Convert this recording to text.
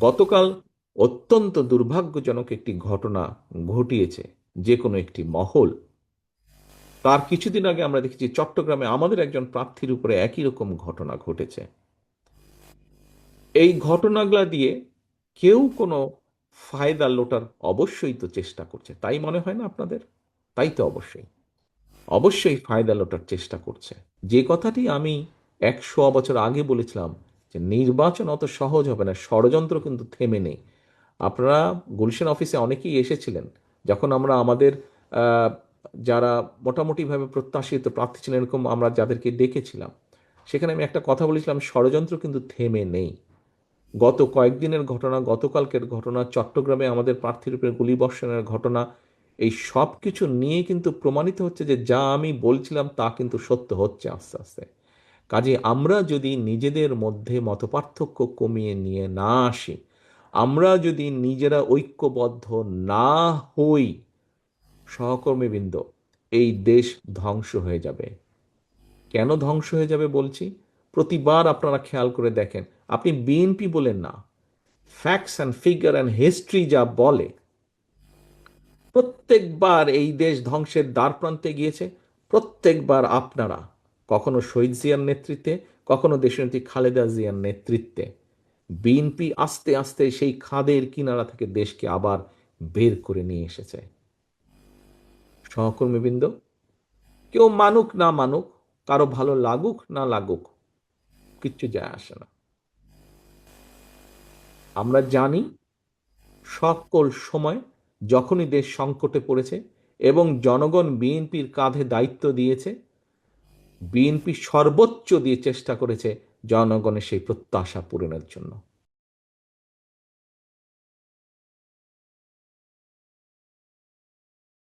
গতকাল অত্যন্ত দুর্ভাগ্যজনক একটি ঘটনা ঘটিয়েছে, যে কোনো একটি মহল। তার কিছুদিন আগে আমরা দেখেছি চট্টগ্রামে আমাদের একজন প্রার্থীর উপরে একই রকম ঘটনা ঘটেছে। এই ঘটনাগুলা দিয়ে কেউ কোনো ফায়দা লোটার অবশ্যই তো চেষ্টা করছে। তাই মনে হয় না আপনাদের? তাই তো অবশ্যই। অবশ্যই ফায়দা লোটার চেষ্টা করছে। যে কথাটি আমি একশো বছর আগে বলেছিলাম যে নির্বাচন অত সহজ হবে না, ষড়যন্ত্র কিন্তু থেমে নেই। আপনারা গুলশান অফিসে অনেকেই এসেছিলেন, যখন আমরা আমাদের যারা মোটামুটিভাবে প্রত্যাশিত প্রার্থী ছিলেন এরকম আমরা যাদেরকে ডেকেছিলাম, সেখানে আমি একটা কথা বলেছিলাম, ষড়যন্ত্র কিন্তু থেমে নেই। গত কয়েকদিনের ঘটনা, গতকালকের ঘটনা, চট্টগ্রামে আমাদের প্রার্থীর উপরে গুলিবর্ষণের ঘটনা, এই সব কিছু নিয়ে কিন্তু প্রমাণিত হচ্ছে যে যা আমি বলছিলাম তা কিন্তু সত্য হচ্ছে আস্তে আস্তে। কাজে আমরা যদি নিজেদের মধ্যে মতপার্থক্য কমিয়ে নিয়ে না আসি, আমরা যদি নিজেরা ঐক্যবদ্ধ না হই সহকর্মীবৃন্দ এই দেশ ধ্বংস হয়ে যাবে। কেন ধ্বংস হয়ে যাবে বলছি? প্রতিবার আপনারা খেয়াল করে দেখেন, আপনি বিএনপি বলেন না facts and figure and history যা বলে, প্রত্যেকবার এই দেশ ধ্বংসের দ্বার প্রান্তে গিয়েছে, প্রত্যেকবার আপনারা কখনো শহীদ জিয়ার নেতৃত্বে, কখনো দেশনেত্রী খালেদা জিয়ার নেতৃত্বে। বিএনপি আস্তে আস্তে সেই খাদের কিনারা থেকে দেশকে আবার বের করে নিয়ে এসেছে। সহকর্মীবৃন্দ, কেউ মানুক না মানুক, কারও ভালো লাগুক না লাগুক, কিচ্ছু যায় আসে না। আমরা জানি সকল সময় যখনই দেশ সংকটে পড়েছে এবং জনগণ বিএনপির কাঁধে দায়িত্ব দিয়েছে বিএনপি সর্বোচ্চ দিয়ে চেষ্টা করেছে জনগণের সেই প্রত্যাশা পূরণের জন্য।